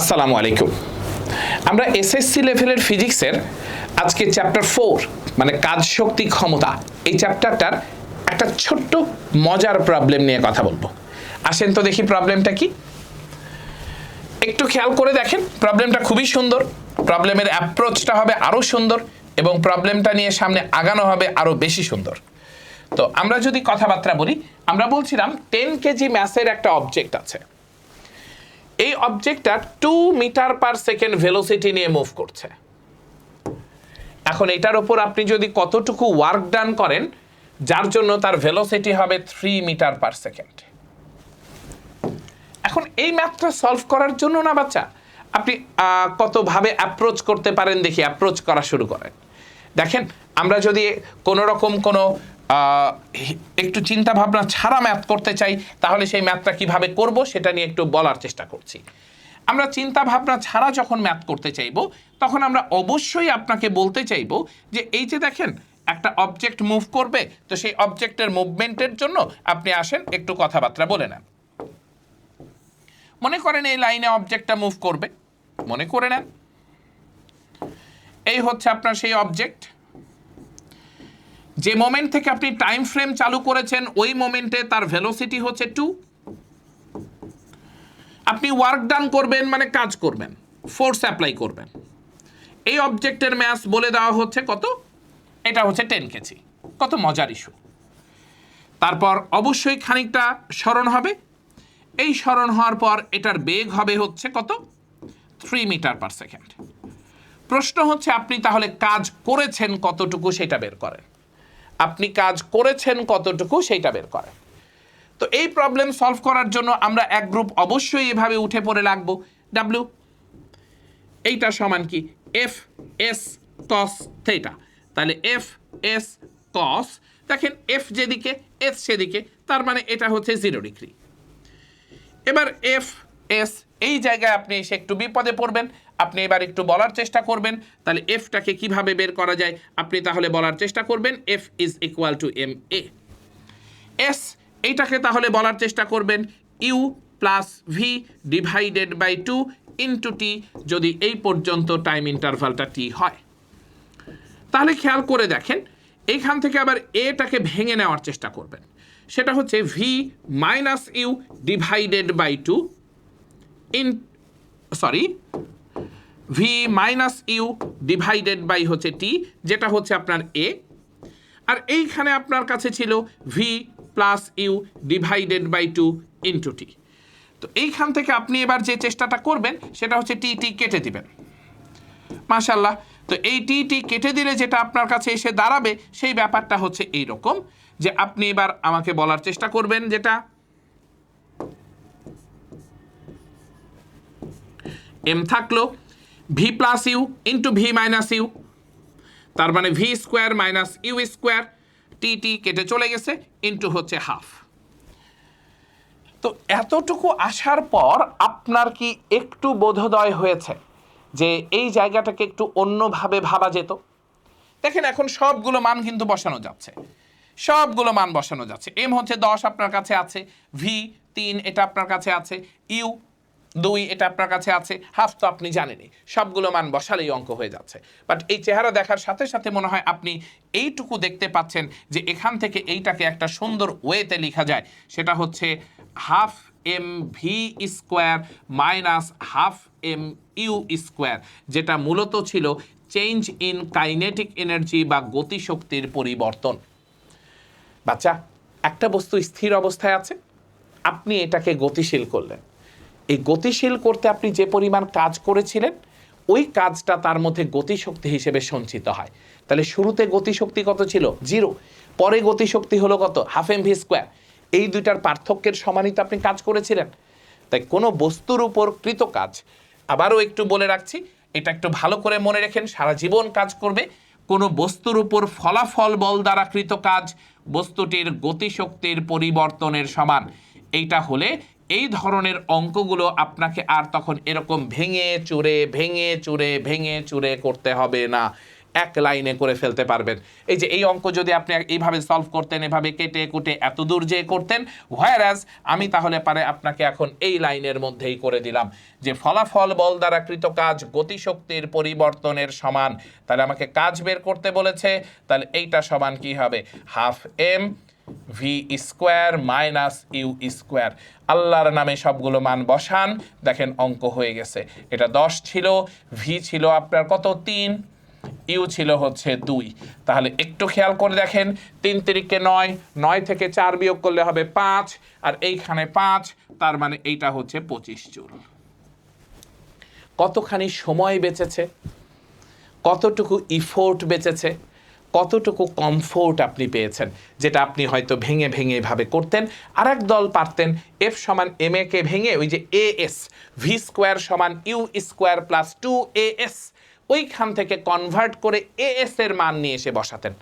আসসালামু আলাইকুম। আমরা এসএসসি লেভেলের ফিজিক্সের আজকে চ্যাপ্টার ফোর মানে কাজ শক্তি ক্ষমতা, এই চ্যাপ্টারটার একটা ছোট্ট মজার প্রবলেম নিয়ে কথা বলব। আসেন তো দেখি প্রবলেমটা কি? একটু খেয়াল করে দেখেন প্রবলেমটা খুবই সুন্দর। প্রবলেমের অ্যাপ্রোচটা হবে আরও সুন্দর এবং প্রবলেমটা নিয়ে সামনে আগানো হবে আরও বেশি সুন্দর। তো আমরা যদি কথাবার্তা বলি, আমরা বলছিলাম টেন কেজি ম্যাসের একটা অবজেক্ট আছে। এই অবজেক্টটা two meter per second velocity নিয়ে মুভ করছে। এখন এটার ওপর আপনি যদি কতটুকু ওয়ার্ক ডান করেন, যার জন্য তার ভেলোসিটি হবে থ্রি মিটার পার সেকেন্ড এখন এই ম্যাথটা সলভ করার জন্য না বাচ্চা, আপনি কতভাবে অ্যাপ্রোচ করতে পারেন দেখি অ্যাপ্রোচ করা শুরু করেন। দেখেন, আমরা যদি কোনো রকম কোনো একটু চিন্তা ভাবনা ছাড়া ম্যাথ করতে চাই, তাহলে সেই ম্যাথটা কীভাবে করব সেটা নিয়ে একটু বলার চেষ্টা করছি। আমরা চিন্তা ভাবনা ছাড়া যখন ম্যাথ করতে চাইব, তখন আমরা অবশ্যই আপনাকে বলতে চাইব যে, এই যে দেখেন, একটা অবজেক্ট মুভ করবে, তো সেই অবজেক্টের মুভমেন্টের জন্য আপনি আসেন, একটু কথাবার্তা বলে নেন। মনে করেন এই লাইনে অবজেক্টটা মুভ করবে, মনে করে নেন। এই হচ্ছে আপনার সেই অবজেক্ট যে মোমেন্ট থেকে আপনি টাইম ফ্রেম চালু করেছেন, ওই মোমেন্টে তার ভেলোসিটি হচ্ছে টু আপনি ওয়ার্ক ডান করবেন মানে কাজ করবেন ফোর্স অ্যাপ্লাই করবেন। এই অবজেক্টের ম্যাস বলে দেওয়া হচ্ছে কত? এটা হচ্ছে টেন কেজি কত মজার ইস্যু তারপর অবশ্যই খানিকটা স্মরণ হবে। এই স্মরণ হওয়ার পর এটার বেগ হবে হচ্ছে কত? থ্রি মিটার পার সেকেন্ড প্রশ্ন হচ্ছে, আপনি তাহলে কাজ করেছেন কতটুকু সেটা বের করেন। আপনি কাজ করেছেন কতটুকু সেইটা বের করেন। তো এই প্রবলেম সলভ করার জন্য আমরা এক গ্রুপ অবশ্যই এভাবে উঠে পড়ে লাগবো। ডাব্লিউ এইটা সমান কি? এফ এস কস থেটা তাহলে এফ এস কস দেখেন এফ যেদিকে এস সেদিকে, তার মানে এটা হচ্ছে জিরো ডিগ্রি এবার এফ এস, এই জায়গায় আপনি এসে একটু বিপদে পড়বেন। আপনি এবার একটু বলার চেষ্টা করবেন। তাহলে এফটাকে কীভাবে বের করা যায়? আপনি তাহলে বলার চেষ্টা করবেন F is equal to M A S এইটাকে তাহলে বলার চেষ্টা করবেন U plus V divided by two into T যদি এই পর্যন্ত টাইম ইন্টারভালটা টি হয়। তাহলে খেয়াল করে দেখেন, এইখান থেকে আবার এটাকে ভেঙে নেওয়ার চেষ্টা করবেন। সেটা হচ্ছে V minus U divided by two in sorry V minus U divided by হচ্ছে টি যেটা হচ্ছে আপনার এ আর এইখানে আপনার কাছে ছিল V plus U divided by two into T তো এইখান থেকে আপনি এবার যে চেষ্টাটা করবেন, সেটা হচ্ছে টি টি কেটে দিবেন। মাশাল্লাহ তো এই টি টি কেটে দিলে যেটা আপনার কাছে এসে দাঁড়াবে, সেই ব্যাপারটা হচ্ছে এই রকম যে আপনি এবার আমাকে বলার চেষ্টা করবেন যেটা। এম থাকল V plus U into V minus U তার মানে V square minus U square T T কেটে চলে গেছে ইন্টু হচ্ছে হাফ তো এতটুকু আসার পর আপনার কি একটু বোধোদয় হয়েছে যে এই জায়গাটাকে একটু অন্যভাবে ভাবা যেত? দেখেন এখন সবগুলো মান কিন্তু বসানো যাচ্ছে। সবগুলো মান বসানো যাচ্ছে। এম হচ্ছে দশ আপনার কাছে আছে ভি তিন এটা আপনার কাছে আছে ইউ দুই, এটা আপনার কাছে আছে, হাফ তো আপনি জানেনই, সবগুলো মান বসালেই অঙ্ক হয়ে যাচ্ছে। বাট এই চেহারা দেখার সাথে সাথে মনে হয় আপনি এইটুকু দেখতে পাচ্ছেন যে এখান থেকে এইটাকে একটা সুন্দর ওয়েতে লেখা যায়। সেটা হচ্ছে half M V square minus half M U square, যেটা মূলত ছিল চেঞ্জ ইন কাইনেটিক এনার্জি বা গতিশক্তির পরিবর্তন। বাচ্চা, একটা বস্তু স্থির অবস্থায় আছে, আপনি এটাকে গতিশীল করলেন। এই গতিশীল করতে আপনি যে পরিমাণ কাজ করেছিলেন, ওই কাজটা তার মধ্যে গতিশক্তি হিসেবে সঞ্চিত হয়। তাহলে শুরুতে গতিশক্তি কত ছিল? জিরো। পরে গতিশক্তি হলো কত? Half M V square. এই দুইটার পার্থক্যের সমানই তো আপনি কাজ করেছিলেন। তাই কোনো বস্তুর উপর কৃত কাজ, আবারও একটু বলে রাখছি, এটা একটু ভালো করে মনে রেখেন, সারা জীবন কাজ করবে। কোনো বস্তুর উপর ফলাফল বল দ্বারা কৃত কাজ, বস্তুটির গতিশক্তির পরিবর্তনের সমান। এইটা হলে এই ধরনের অঙ্কগুলো আপনাকে আর তখন এরকম ভেঙে চুরে ভেঙে চুরে ভেঙে চুরে করতে হবে না। এক লাইনে করে ফেলতে পারবেন। এই যে এই অঙ্ক যদি আপনি এইভাবে সলভ করতেন, এভাবে কেটে কুটে এত দূর যে করতেন হোয়ারাজ আমি তাহলে পারে আপনাকে এখন এই লাইনের মধ্যেই করে দিলাম যে ফলাফল বল দ্বারা কৃত কাজ গতিশক্তির পরিবর্তনের সমান। তাহলে আমাকে কাজ বের করতে বলেছে, তাহলে এইটা সমান কি হবে? Half M V square minus U square আল্লাহর নামে সবগুলো মান বসান। দেখেন অঙ্ক হয়ে গেছে। এটা দশ ছিল ভি ছিল আপনার কত? তিন। ইউ ছিল হচ্ছে দুই। তাহলে একটু খেয়াল করে দেখেন, তিন তিরিকে নয় নয় থেকে চার বিয়োগ করলে হবে পাঁচ, আর এইখানে পাঁচ, তার মানে এইটা হচ্ছে পঁচিশ জুল। কতখানি সময় বেঁচেছে? কতটুকু ইফোর্ট বেঁচেছে? কতটুকু কমফোর্ট আপনি পেয়েছেন? যেটা আপনি হয়তো ভেঙে ভেঙে এভাবে করতেন। আর এক দল পারতেন এফ সমান এম কে ভেঙে ওই যে এ এস ভি স্কোয়ার সমান U square plus two A S ওইখান থেকে কনভার্ট করে এ এস এর মান নিয়ে এসে বসাতেন।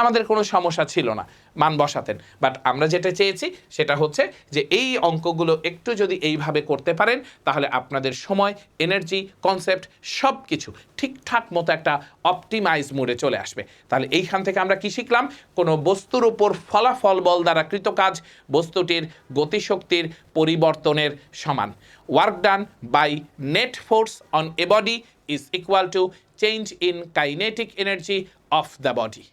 আমাদের কোনো সমস্যা ছিল না, মান বসাতেন। বাট আমরা যেটা চেয়েছি সেটা হচ্ছে যে এই অঙ্কগুলো একটু যদি এইভাবে করতে পারেন, তাহলে আপনাদের সময় এনার্জি কনসেপ্ট সব কিছু ঠিকঠাক মতো একটা অপটিমাইজ মোডে চলে আসবে। তাহলে এইখান থেকে আমরা কি শিখলাম? কোনো বস্তুর উপর ফলাফল বল দ্বারা কৃত কাজ বস্তুটির গতিশক্তির পরিবর্তনের সমান। Work done by net force on a body is equal to change in kinetic energy of the body